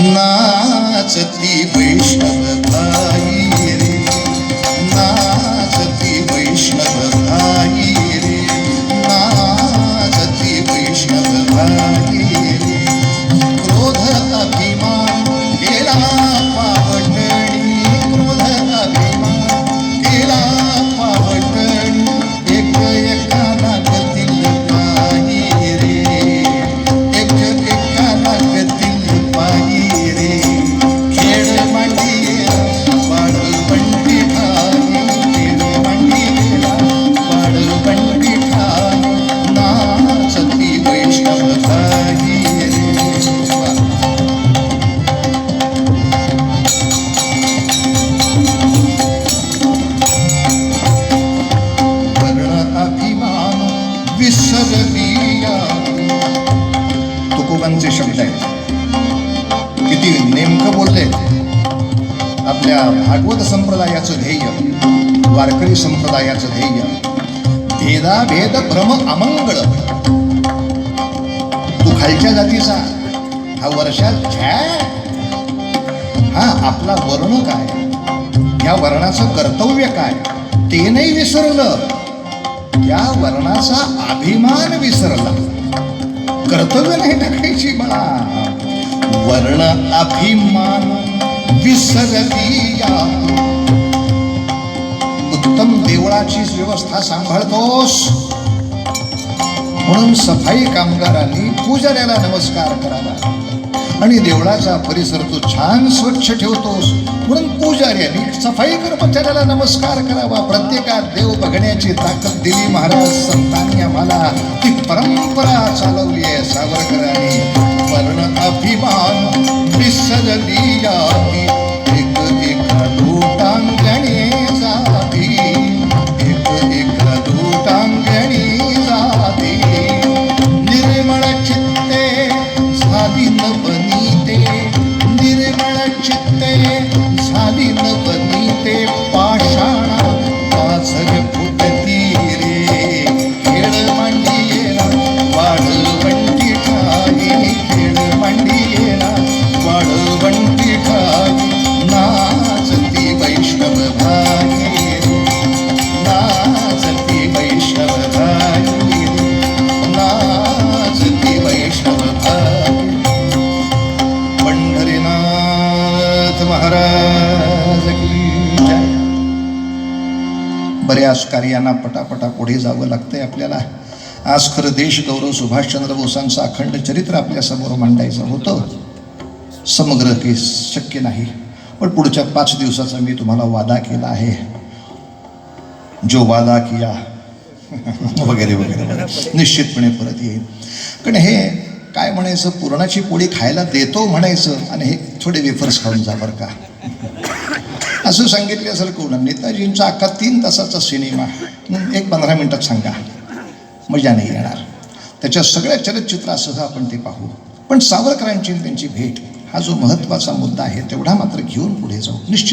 नाचती वैष्णवताई विसरलिया तुकोबांचे शब्द आहेत. किती नेमकं बोलले आपल्या भागवत संप्रदायाचं ध्येय वारकरी संप्रदायाचं ध्येय भेदाभेद भ्रम अमंगळ. तू खालच्या जातीचा हा वर्षात झॅ हा आपला वर्ण काय? या वर्णाचं कर्तव्य काय? ते नाही विसरलं. त्या वर्णाचा अभिमान विसरला. कर्तव्य नाही टाकायची मला वर्ण अभिमान विसरली या उत्तम देवळाची व्यवस्था सांभाळतोस. म्हणून सफाई कामगारांनी पुजाऱ्याला नमस्कार करावा. आणि देवळाचा परिसर तो छान स्वच्छ ठेवतोस. म्हणून पुजाऱ्यांनी सफाई कर्मचाऱ्याला नमस्कार करावा. प्रत्येकात देव बघण्याची ताकद दिली महाराज संतांनी आम्हाला. ती परंपरा चालवली आहे सावरकरांनी. वर्ण अभिमान पंढरीनाथ महाराज बऱ्याच कार्यांना पटापटा पुढे जावं लागतंय आपल्याला. आज खरं देश गौरव सुभाषचंद्र बोसांचं अखंड चरित्र आपल्यासमोर मांडायचं होतं. समग्र ते शक्य नाही. पण पुढच्या पाच दिवसाचा मी तुम्हाला वादा केला आहे. जो वादा किया वगैरे वगैरे वगैरे. निश्चितपणे परत येईल कारण हे काय म्हणायचं? पुरणाची पोळी खायला देतो म्हणायचं आणि हे थोडे वेफर्स खाऊन जा बरं का. असं सांगितलं सर कोण? नेताजींचा अख्खा तीन तासाचा सिनेमा. एक पंधरा मिनटात सांगा. मजा नाही येणार. त्याच्या सगळ्या चलचित्रासह आपण ते पाहू. पण सावरकरांची त्यांची भेट हा जो महत्त्वाचा मुद्दा आहे तेवढा मात्र घेऊन पुढे जाऊ. निश्चित